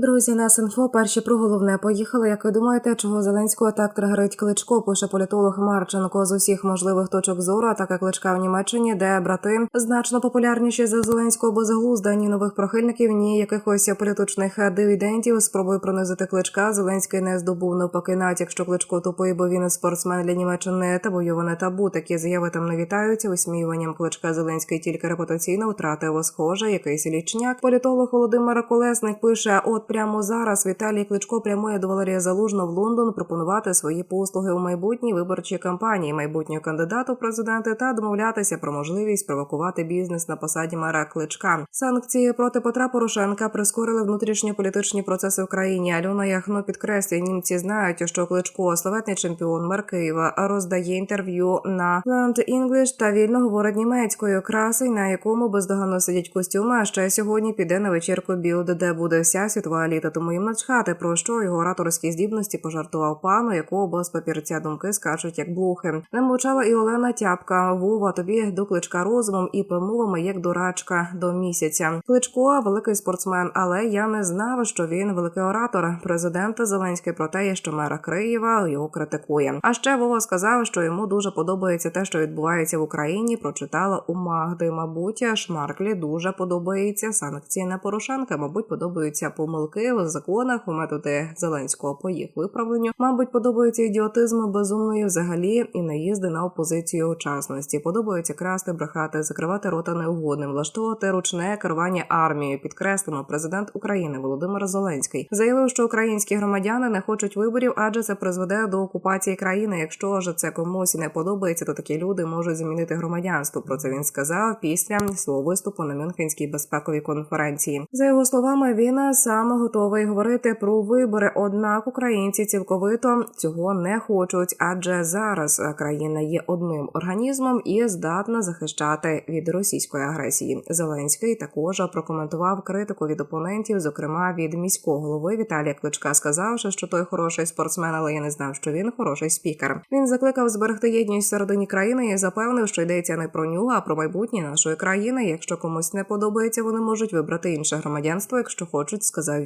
Друзі, нас інфо перші про головне поїхали. Як ви думаєте, чого Зеленського так тригерить кличко? Пише політолог Марченко з усіх можливих точок зору. Атака кличка в Німеччині, де брати значно популярніші за Зеленського безглузда, ні нових прохильників, ні якихось політичних дивідендів. Спробою пронизити кличка. Зеленський не здобув навпаки натяк, що кличко тупий, бо він спортсмен для Німеччини та бойоване табу. Такі заяви там не вітаються. Висміюванням кличка Зеленський тільки репутаційно втратив схоже. Якийсь лічняк. Політолог Володимир Колесник пише: от прямо зараз Віталій Кличко прямує до Валерія Залужного в Лондон пропонувати свої послуги у майбутній виборчій кампанії майбутнього кандидату в президенти та домовлятися про можливість провокувати бізнес на посаді мера Кличка. Санкції проти Петра Порошенка прискорили внутрішньополітичні процеси в країні. Альона Яхно підкреслює, німці знають, що Кличко, славетний чемпіон мер Києва, роздає інтерв'ю на Land English та вільно говорить німецькою. Красень, на якому бездоганно сидять костюми. А ще сьогодні піде на вечірку Білд, де буде вся світова еліта. Тому їм начхати про що його ораторські здібності пожартував пан, у якого без папірця думки скачуть як блохи. Не мовчала і Олена Тяпка. Вова, тобі до кличка розумом і промовами як дурачка до місяця. Кличко великий спортсмен, але я не знав, що він великий оратор. Президент Зеленський про те, що мера Києва його критикує. А ще Вова сказав, що йому дуже подобається те, що відбувається в Україні. Прочитала у Магди. Мабуть, Шмарклі дуже подобається санкції на Порошенка. Мабуть, подобаються помилки в законах у методи Зеленського по їх виправленню. Мабуть, подобається ідіотизм безумної взагалі і наїзди на опозицію учасності. Подобається красти, брехати, закривати рота неугодним, влаштовувати ручне керування армією. Підкреслимо, президент України Володимир Зеленський заявив, що українські громадяни не хочуть виборів, адже це призведе до окупації країни. Якщо ж це комусь не подобається, то такі люди можуть змінити громадянство. Про це він сказав після свого виступу на Мюнхенській безпековій конференції. За його словами, він сам готовий говорити про вибори. Однак українці цілковито цього не хочуть, адже зараз країна є одним організмом і здатна захищати від російської агресії. Зеленський також прокоментував критику від опонентів, зокрема від міського голови Віталія Кличка, сказавши, що той хороший спортсмен, але я не знав, що він хороший спікер. Він закликав зберегти єдність всередині країни і запевнив, що йдеться не про нього, а про майбутнє нашої країни. Якщо комусь не подобається, вони можуть вибрати інше громадянство, якщо хочуть, сказав